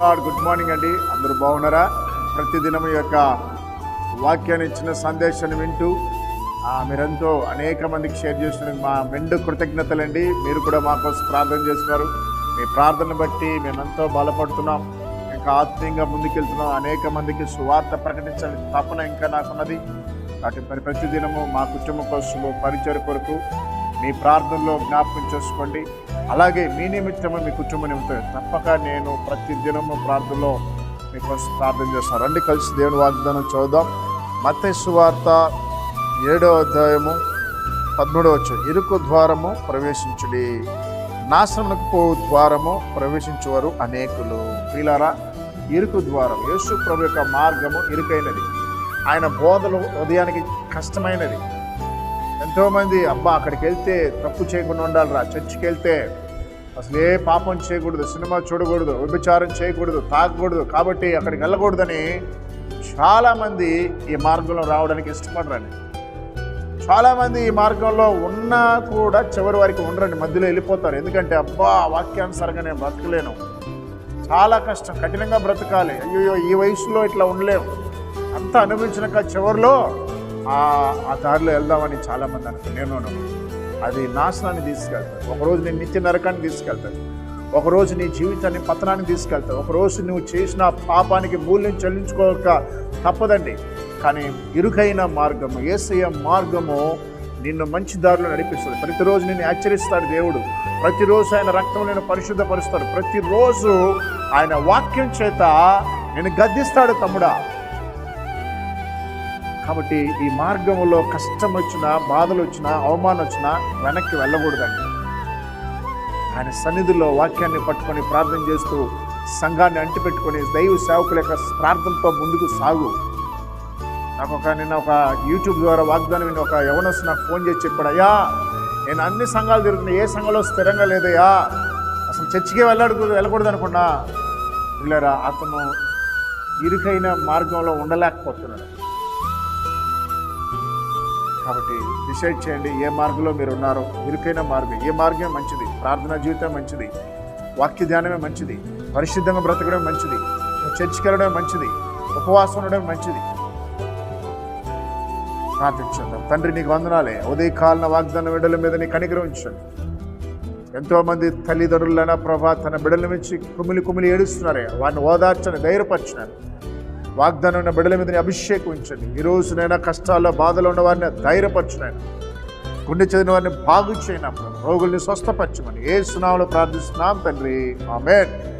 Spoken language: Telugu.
గాడ్ గుడ్ మార్నింగ్ అండి. అందరూ బాగున్నారా? ప్రతిదినం ఈ యొక్క వాక్యాన్ని ఇచ్చిన సందేశాన్ని వింటూ మీరెంతో అనేక మందికి షేర్ చేసిన మా మెండు కృతజ్ఞతలండి. మీరు కూడా మా కోసం ప్రార్థన చేస్తున్నారు. మీ ప్రార్థన బట్టి మేమెంతో బలపడుతున్నాం. ఇంకా ఆత్మీయంగా ముందుకెళ్తున్నాం. అనేక మందికి సువార్త ప్రకటించాలని తపన ఇంకా నాకున్నది. వాటి మరి ప్రతిదినము మా కుటుంబం కోసము పరిచయ కొరకు మీ ప్రార్థనలో జ్ఞాపకం చేసుకోండి. అలాగే మీ నిమిత్తమే మీ కుటుంబ నిమిత్తమే. తప్పక నేను ప్రతి దినము ప్రార్థనలో మీకు ప్రార్థన చేస్తాను. రండి కలిసి దేవుని వాగ్దానం చూద్దాం మత వార్త ఏడో అధ్యాయము పద్మూడవ ఇరుకు ద్వారము ప్రవేశించుడి. నాశనమునకు ద్వారము ప్రవేశించువారు అనేకులు. వీలారా ఇరుకు ద్వారం యేసు ప్రభు యొక్క మార్గము ఇరుకైనది. ఆయన బోధలు ఉదయానికి కష్టమైనది. ఎంతోమంది అబ్బా అక్కడికి వెళ్తే తప్పు చేయకుండా ఉండాలిరా చర్చికి వెళ్తే అసలు ఏ పాపం చేయకూడదు సినిమా చూడకూడదు వ్యభిచారం చేయకూడదు తాగకూడదు కాబట్టి అక్కడికి వెళ్ళకూడదని చాలామంది ఈ మార్గంలో రావడానికి ఇష్టపడరండి. చాలామంది ఈ మార్గంలో ఉన్నా కూడా చివరి వారికి ఉండరండి మధ్యలో వెళ్ళిపోతారు. ఎందుకంటే అబ్బా వాక్యానుసారంగా నేను బ్రతకలేను. చాలా కష్టం కఠినంగా బ్రతకాలి. అయ్యో ఈ వయసులో ఇట్లా ఉండలేము. అంతా అనుభవించినాక చివరిలో ఆ ఆ దారిలో వెళ్దామని చాలామంది అనుకున్నాను నేను అది నాశనాన్ని తీసుకెళ్తాను ఒకరోజు నేను నిత్య నరకాన్ని తీసుకెళ్తాను ఒకరోజు నీ జీవితాన్ని పతనాన్ని తీసుకెళ్తావు ఒకరోజు నువ్వు చేసిన పాపానికి మూల్యం చెల్లించుకోక తప్పదండి. కానీ ఇరుకైన మార్గము ఏసయ మార్గము నిన్ను మంచి దారిలో నడిపిస్తుంది. ప్రతిరోజు నిన్ను హెచ్చరిస్తాడు దేవుడు. ప్రతిరోజు ఆయన రక్తం నేను పరిశుద్ధపరుస్తాడు. ప్రతిరోజు ఆయన వాక్యం చేత నేను గద్దిస్తాడు తమ్ముడా. కాబట్టి ఈ మార్గంలో కష్టం వచ్చినా బాధలు వచ్చినా అవమానం వచ్చినా వెనక్కి వెళ్ళకూడదండి. ఆయన సన్నిధిలో వాక్యాన్ని పట్టుకొని ప్రార్థన చేస్తూ సంఘాన్ని అంటిపెట్టుకొని దైవ సేవకుల యొక్క ప్రార్థనతో ముందుకు సాగు. నాకు ఒక నిన్న ఒక యూట్యూబ్ ద్వారా వాగ్దానం విని ఒక యవనస్ నాకు ఫోన్ చేసి చెప్పాడు అయ్యా నేను అన్ని సంఘాలు తిరుగుతున్నా ఏ సంఘంలో స్థిరంగా లేదయ్యా? అసలు చర్చికి వెళ్ళాడు వెళ్ళకూడదు అనుకున్నా వీళ్ళరా అతను ఇరుకైన మార్గంలో ఉండలేకపోతున్నాడు. కాబట్టి డిసైడ్ చేయండి ఏ మార్గంలో మీరు ఉన్నారో. ఇరుకైన మార్గం. ఏ మార్గమే మంచిది. ప్రార్థనా జీవితం మంచిది. వాక్య ధ్యానమే మంచిది. పరిశుద్ధంగా బ్రతకడం మంచిది. చర్చికి వెళ్ళడం మంచిది. ఉపవాసం ఉండడం మంచిది. ప్రార్థించుందాం తండ్రి నీకు వందనాలే. ఉదయకాలన వాగ్దాన బిడ్డల మీద నీ కనికరం ఎంతోమంది తల్లిదండ్రులైనా ప్రభా తన బిడ్డల నుంచి కుమిలి కుమిలి ఏడుస్తున్నారే. వారిని ఓదార్చని ధైర్యపరచినాను వాగ్దానం ఉన్న బిడ్డల మీద అభిషేకించండి. ఈరోజునైనా ఈ కష్టాల్లో బాధలో ఉన్న వారిని ధైర్యపరచునైనా గుండె చదివిన వారిని బాగు చేయనప్పుడు రోగుల్ని స్వస్థపరచమని ఏ సునామలో ప్రార్థిస్తున్నాం తండ్రి. ఆమెన్.